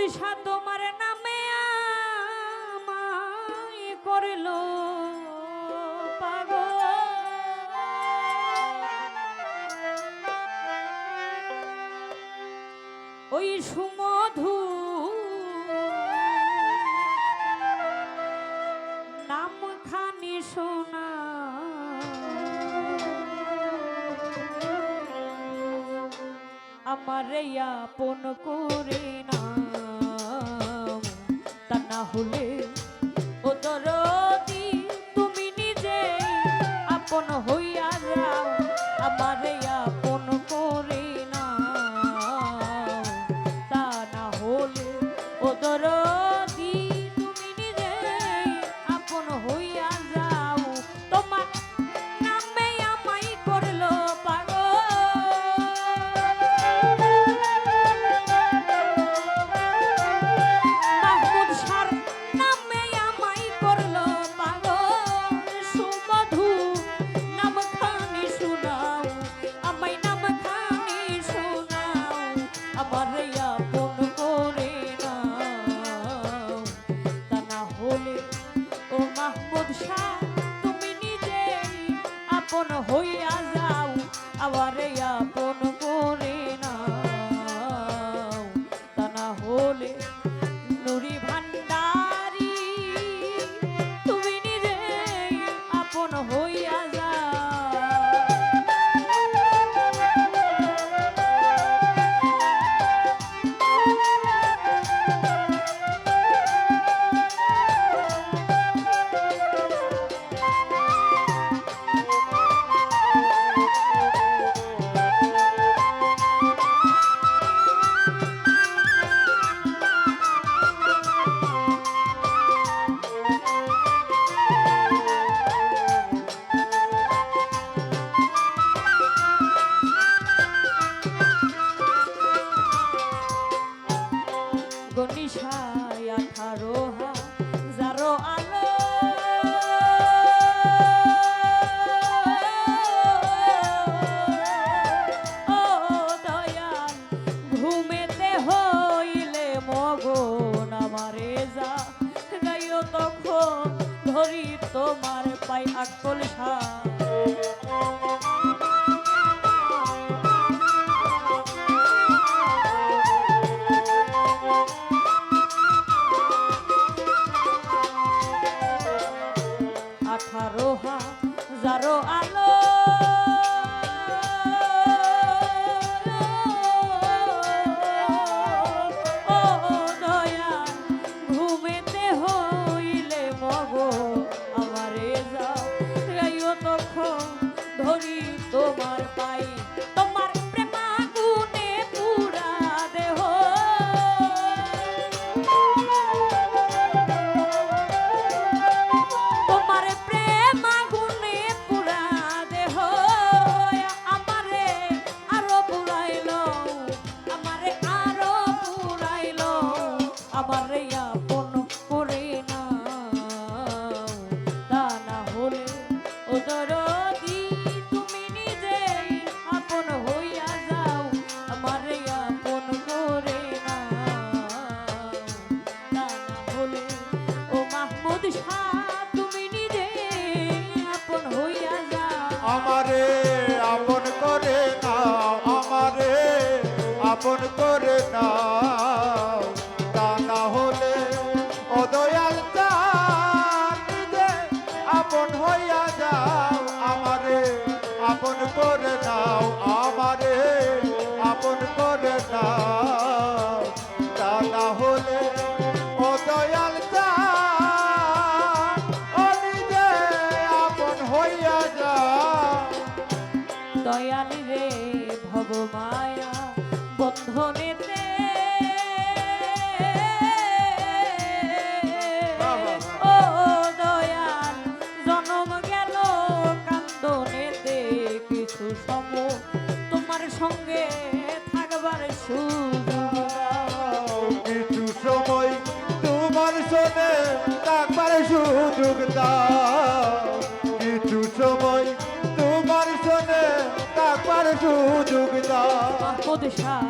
মাহমুদ শাহ তোমার নামে আমায় করল ওই সুমধু নাম খানি শোনা আমার আপন করে না। হলে আমার তা না হলে, ও মাহমুদ শাহ, তুমি নিজেই আপন হইয়া যাও, আবার আপন করে না হলে আপন করে নাও। তা না হলে অদয়াল নিজে আপন হইয়া যাও। আমারে আপন করে নাও, আমারে আপন করে নাও। তা না হলে অদয়াল নিজে আপন হইয়া যাও। দয়াল রে ভবমায়া বন্ধনেতে ও দয়াল জনম গেল কান্দনেতে। কিছু সম তোমার সঙ্গে থাকবার সুযোগ। কিছু সময় তোমার শোনে তাকবার সুযোগ দাও। কিছু সময় তোমার শোনে তাকবার সুযোগ দাও। মাহমুদ শাহ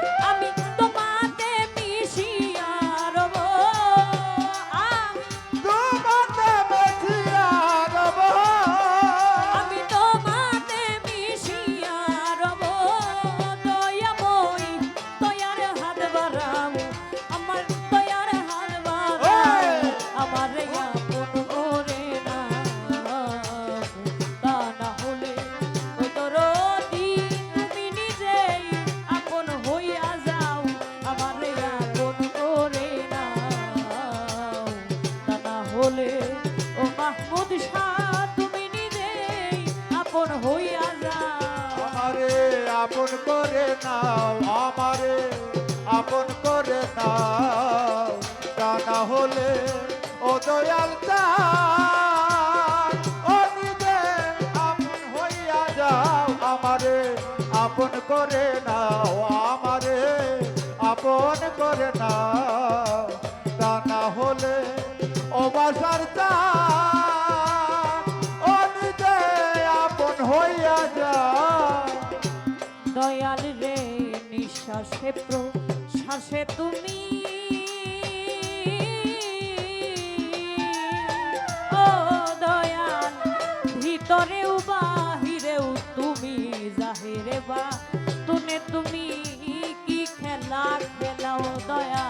আপন করে নাও, আমারে আপন করে নাও। তা না হলে ও দয়াল যাও, আমারে আপন করে নাও, আমারে আপন করে নাও। তা হলে রে নিঃশ্বাসে প্রশ্বাসে তুমি। ও দয়াল, ভিতরেও বাহিরেও তুমি, জাহিরে বা তুমি তুমি কি খেলা খেলাও দয়া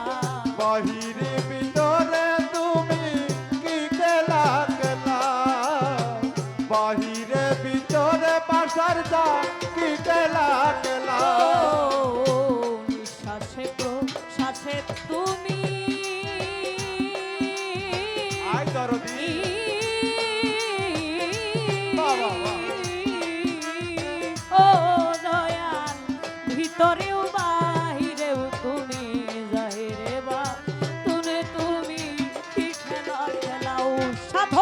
বাহিরে সাধ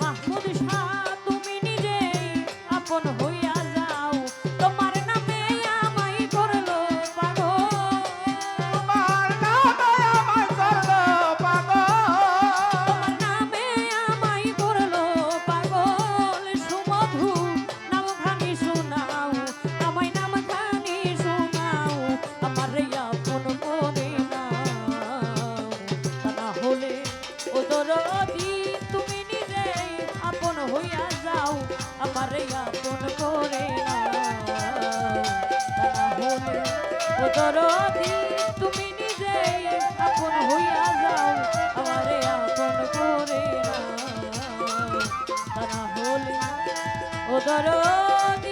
মাহমুদ দরদি তুমি নিজে আপন হইয়া যাও আমারে আপন করে না তারা হলে ও দরদি